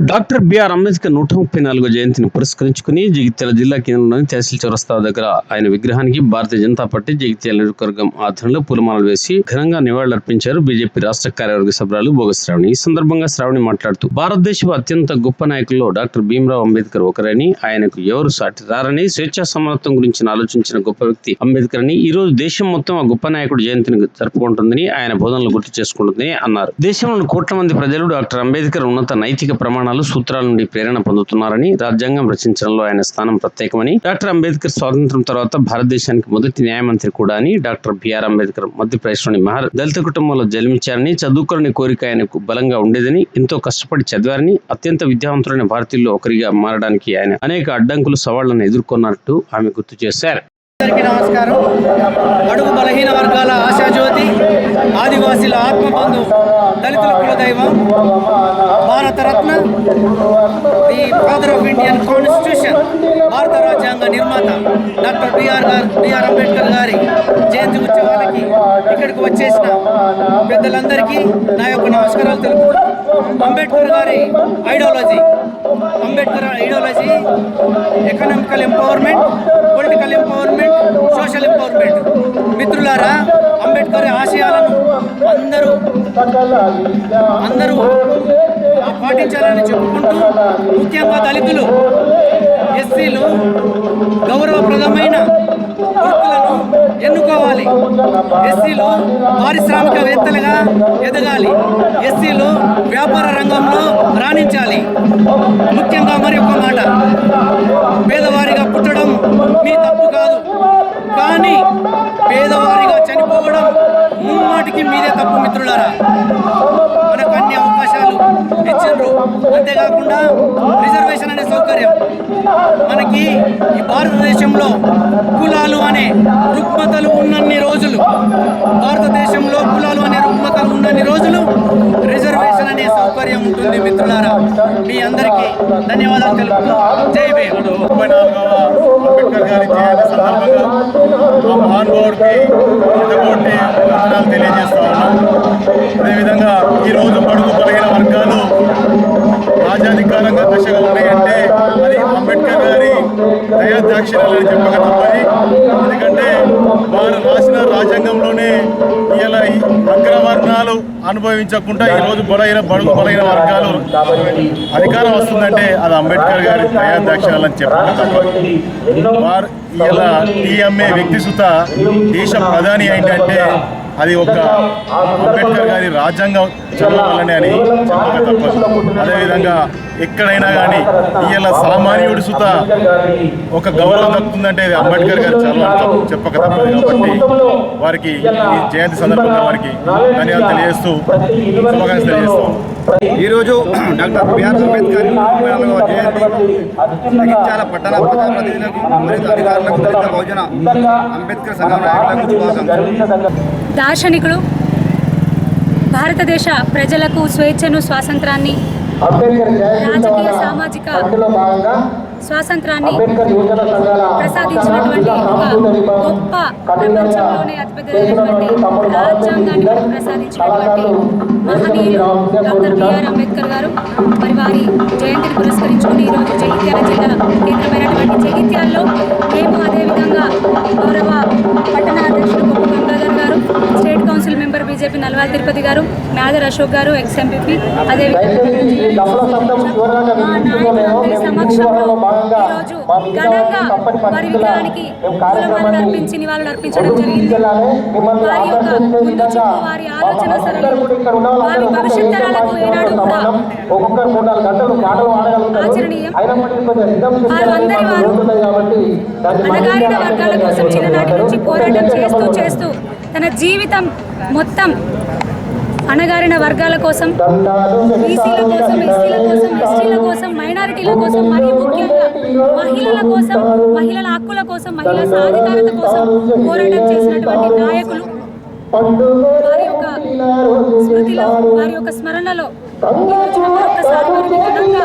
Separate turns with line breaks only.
Doctor BR Ambedkar నూట ముప్పై నాలుగో జయంతిని పురస్కరించుకుని జగిత్యాల జిల్లా కేంద్రంలోని తహసీల్ చౌరస్తా దగ్గర ఆయన విగ్రహానికి భారతీయ జనతా పార్టీ జగిత్యాల నియోజకవర్గం ఆధ్వర్యంలో పూలమాలలు వేసి ఘనంగా నివాళులర్పించారు బీజేపీ రాష్ట్ర కార్యవర్గ సభ్యులు భోగ శ్రావణి. ఈ సందర్భంగా శ్రావణి మాట్లాడుతూ భారతదేశపు అత్యంత గొప్ప నాయకుల్లో డాక్టర్ భీమరావు అంబేద్కర్ ఒకరని ఆయనకు ఎవరు సాటి రారని స్వేచ్ఛా సమానత్వం గురించి ఆలోచించిన గొప్ప వ్యక్తి అంబేద్కర్ అని ఈ రోజు దేశం మొత్తం ఆ గొప్ప నాయకుడు జయంతిని జరుపుకుంటుందని ఆయన బోధనలు గుర్తు చేసుకుంటుందని అన్నారు. దేశంలోని కోట్ల మంది ప్రజలు డాక్టర్ అంబేద్కర్ ఉన్నత నైతిక ప్రమాణ పురాణాలు సూత్రాల నుండి ప్రేరణ పొందుతున్నారని రాజ్యాంగం రచించడంలో ఆయన స్థానం ప్రత్యేకమని డాక్టర్ అంబేద్కర్ స్వాతంత్రం తర్వాత భారతదేశానికి మొదటి న్యాయమంత్రి కూడా అని డాక్టర్ బిఆర్ అంబేద్కర్ మధ్యప్రదేశ్లోని మహర్ దళిత కుటుంబంలో జన్మించారని చదువుకోని కోరిక ఆయనకు బలంగా ఉండేదని ఎంతో కష్టపడి చదివారని అత్యంత విద్యావంతులైన భారతీయుల్లో ఒకరిగా మారడానికి ఆయన అనేక అడ్డంకులు సవాళ్ళను ఎదుర్కొన్నట్టు ఆమె గుర్తు చేశారు.
అందరికీ నమస్కారం. అడుగు బలహీన వర్గాల ఆదివాసీల ఆత్మబంధు దళితుల కులదైవం Bharat Ratna the father of Indian constitution భారత రాజ్యాంగ నిర్మాత డాక్టర్ బిఆర్ గారు బిఆర్ అంబేద్కర్ గారి జయంతి ఉత్సవాలకి ఇక్కడికి వచ్చేసిన పెద్దలందరికీ నా యొక్క నమస్కారాలు తెలుపుతూ అంబేద్కర్ గారి ideology Ambedkar ideology economical empowerment political empowerment social empowerment. మిత్రులారా అంబేద్కర్ ఆశయాలను అందరూ అందరూ పాటించాలని చెప్పుకుంటూ ముఖ్యంగా దళితులు ఎస్సీలు గౌరవప్రదమైన వృత్తులను ఎన్నుకోవాలి. ఎస్సీలు పారిశ్రామికవేత్తలుగా ఎదగాలి. ఎస్సీలు వ్యాపార రంగంలో రాణించాలి. ముఖ్యంగా మరి ఒక మాట. పేదవారిగా పుట్టడం మీ తప్పు కాదు. కానీ పేదవారిగా చనిపోవడం ఇప్పటికీ మీరే తప్పు మిత్రులారా? మనకు అన్ని అవకాశాలు ఇచ్చిండ్రు. అంతేకాకుండా రిజర్వేషన్ అనే సౌకర్యం. మనకి ఈ భారతదేశంలో కులాలు అనే రుగ్మతలు ఉన్నన్ని రోజులు. భారతదేశంలో కులాలు అనే రుగ్మతలు ఉన్నన్ని రోజులు సౌకర్యం ఉంటుంది మిత్రులారా. మీ అందరికీ ధన్యవాదాలు తెలుపుతూ జై భీమ్.
ముప్పై నాలుగవ అంబేద్కర్ గారి జయంతి సందర్భంగా ఆ మహానుభావుడికి వందనాలు తెలియజేస్తా ఉన్నాం. అదేవిధంగా ఈరోజు వర్గాలు రాజ్యాధికారంగా దశగా ఉన్నాయంటే దయాదాక్షిణ్యాలని చెప్పక తప్పది. ఎందుకంటే వారు రాసిన రాజ్యాంగంలోనే ఇలా అగ్రవర్ణాలు అనుభవించకుండా ఈరోజు బలైన బడుగు బలైన వర్గాలు అధికారం వస్తుందంటే అది అంబేద్కర్ గారి దయాదాక్షిణ్యాలని చెప్పక తప్పదు. వారు ఇలా టీఎంఏ వ్యక్తి సుత దేశ ప్రధాని ఏంటంటే అది ఒక అంబేద్కర్ గారి రాజ్యాంగం చదవాలని అని చెప్పక తప్పదు. అదేవిధంగా ఎక్కడైనా కానీ ఇవాళ సామాన్యుడి సుత ఒక గౌరవం దక్కుతుందంటే అది అంబేద్కర్ గారు చాలా చెప్పక తప్పదు కాబట్టి వారికి ఈ జయంతి సందర్భంగా వారికి ధన్యవాదాలు తెలియజేస్తూ శుభాకాంక్షలు తెలియజేస్తాం.
ఈరోజు డాక్టర్ బిఆర్ అంబేద్కర్ జయంతి. జగిత్యాల పట్టణ ప్రజాప్రతినిధులకు మరియు అధికారులకు దళిత బహుజన అంబేద్కర్ సంఘం నాయకులకు శుభాకాంక్షలు.
దార్శనికుడు భారతదేశ ప్రజలకు స్వేచ్ఛను స్వాతంత్రాన్ని రాజకీయ సామాజిక స్వాతంత్రాన్ని ప్రసాదించినటువంటి ఒక గొప్ప ప్రపంచంలోనే అతిపెద్దమైనటువంటి రాజ్యాంగాన్ని మనకు ప్రసాదించినటువంటి మహనీయులు డాక్టర్ బిఆర్ అంబేద్కర్ గారు. మరి వారి జయంతిని పురస్కరించుకుని ఈరోజు జగిత్యాల జిల్లా కేంద్రమైనటువంటి జగిత్యాల్లో బీజేపీ నల్వాల్ తిరుపతి గారు నాదర్ అశోక్ గారు ఎక్స్ ఎంపీపీ నాయకులందరి సమక్షంలో ఈరోజు ఘనంగా వారి విగ్రహానికి పూలమాలలు అర్పించి నివాళులు అర్పించడం జరిగింది. వారి యొక్క ముందు చూపు వారి ఆలోచన సరళి వారి భవిష్యత్ తరాలకు ఏనాడు కూడా ఆచరణీయం. వారు అందరి వారు అణగారిన వర్గాల కోసం చిన్ననాటి నుంచి పోరాటం చేస్తూ చేస్తూ తన జీవితం మొత్తం అణగారిన వర్గాల కోసం బీసీల కోసం ఎస్సీల కోసం ఎస్టీల కోసం మైనారిటీల కోసం మరియు ముఖ్యంగా మహిళల కోసం మహిళల హక్కుల కోసం మహిళా సాధికారత కోసం పోరాటం చేసినటువంటి నాయకులు వారి యొక్క స్మృతిలో వారి యొక్క స్మరణలో ఈ మరొకసారి వారికి ఘనంగా